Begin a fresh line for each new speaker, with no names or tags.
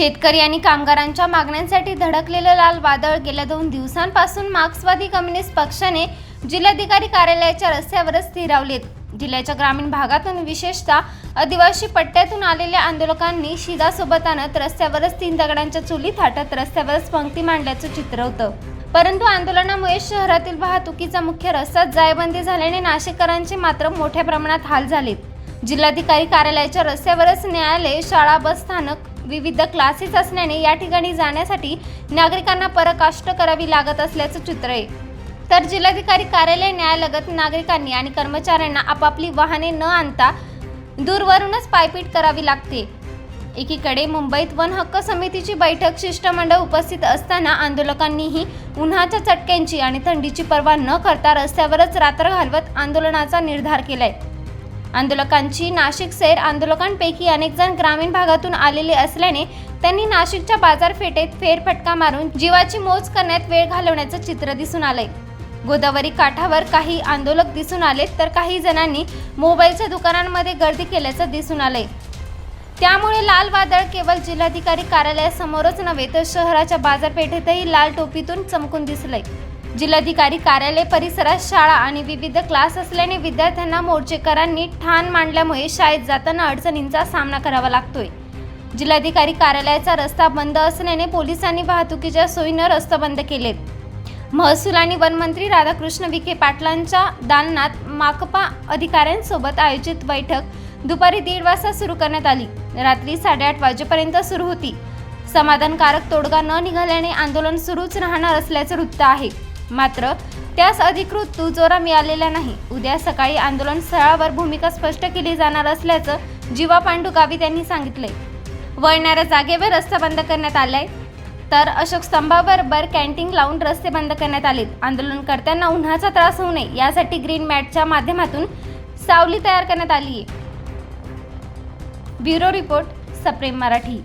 शेतकरी आणि कामगारांच्या मागण्यांसाठी धडकलेलं लाल वादळ गेल्या दोन दिवसांपासून मार्क्सवादी कम्युनिस्ट पक्षाने जिल्हाधिकारी कार्यालयाच्या रस्त्यावरच स्थिरावलेत. जिल्ह्याच्या ग्रामीण भागातून विशेषतः आदिवासी पट्ट्यातून आलेल्या आंदोलकांनी शिदासोबत आणत रस्त्यावरच तीन दगडांच्या चुली थाटत रस्त्यावरच पंक्ती मांडल्याचं चित्र होतं. परंतु आंदोलनामुळे शहरातील वाहतुकीचा मुख्य रस्ता जायबंदी झाल्याने नाशिककरांचे मात्र मोठ्या प्रमाणात हाल झालेत. जिल्हाधिकारी कार्यालयाच्या रस्त्यावरच न्यायालय शाळा बस स्थानक विविध क्लासेस असल्याने या ठिकाणी जाण्यासाठी नागरिकांना परकाष्ट करावी लागत असल्याचं चित्र आहे. तर जिल्हाधिकारी कार्यालय न्यायालगत नागरिकांनी आणि कर्मचाऱ्यांना आपापली वाहने न आणता दूरवरूनच पायपीट करावी लागते. एकीकडे मुंबईत वन हक्क समितीची बैठक शिष्टमंडळ उपस्थित असताना आंदोलकांनीही उन्हाच्या चटक्यांची आणि थंडीची पर्वा न करता रस्त्यावरच रात्र घालवत आंदोलनाचा निर्धार केलाय. आंदोलकांची नाशिक सैर आंदोलकांपैकी अनेक जण ग्रामीण भागातून आलेले असल्याने त्यांनी नाशिकच्या बाजारपेठेत फेरफटका मारून जीवाची मोज करण्यात वेळ घालवण्याचं चित्र दिसून आलंय. गोदावरी काठावर काही आंदोलक दिसून आले तर काही जणांनी मोबाईलच्या दुकानांमध्ये गर्दी केल्याचं दिसून आलंय. त्यामुळे लाल वादळ केवळ जिल्हाधिकारी कार्यालयासमोरच नव्हे तर शहराच्या बाजारपेठेतही लाल टोपीतून चमकून दिसलंय. जिल्हाधिकारी कार्यालय परिसरात शाळा आणि विविध क्लास असल्याने विद्यार्थ्यांना मोर्चेकरांनी ठाण मांडल्यामुळे शाळेत जाताना अडचणींचा सामना करावा लागतोय. जिल्हाधिकारी कार्यालयाचा रस्ता बंद असल्याने पोलिसांनी वाहतुकीच्या सोयीनं रस्ता बंद केलेत. महसूल आणि वनमंत्री राधाकृष्ण विखे पाटलांच्या दालनात माकपा अधिकाऱ्यांसोबत आयोजित बैठक दुपारी दीड वाजता सुरू करण्यात आली. रात्री साडेआठ वाजेपर्यंत सुरू होती. समाधानकारक तोडगा न निघाल्याने आंदोलन सुरूच राहणार असल्याचं वृत्त आहे. मात्र त्यास अधिकृत दुजोरा मिळालेला नाही. उद्या सकाळी आंदोलन स्थळावर भूमिका स्पष्ट केली जाणार असल्याचं जीवा पांडू गावित यांनी सांगितले वळणाऱ्या जागेवर रस्ता बंद करण्यात आलाय. तर अशोक स्तंभावर बर कॅन्टीन लावून रस्ते बंद करण्यात आलेत. आंदोलनकर्त्यांना उन्हाचा त्रास होऊ नये यासाठी ग्रीन मॅटच्या माध्यमातून सावली तयार करण्यात आली आहे ब्युरो रिपोर्ट सप्रेम मराठी.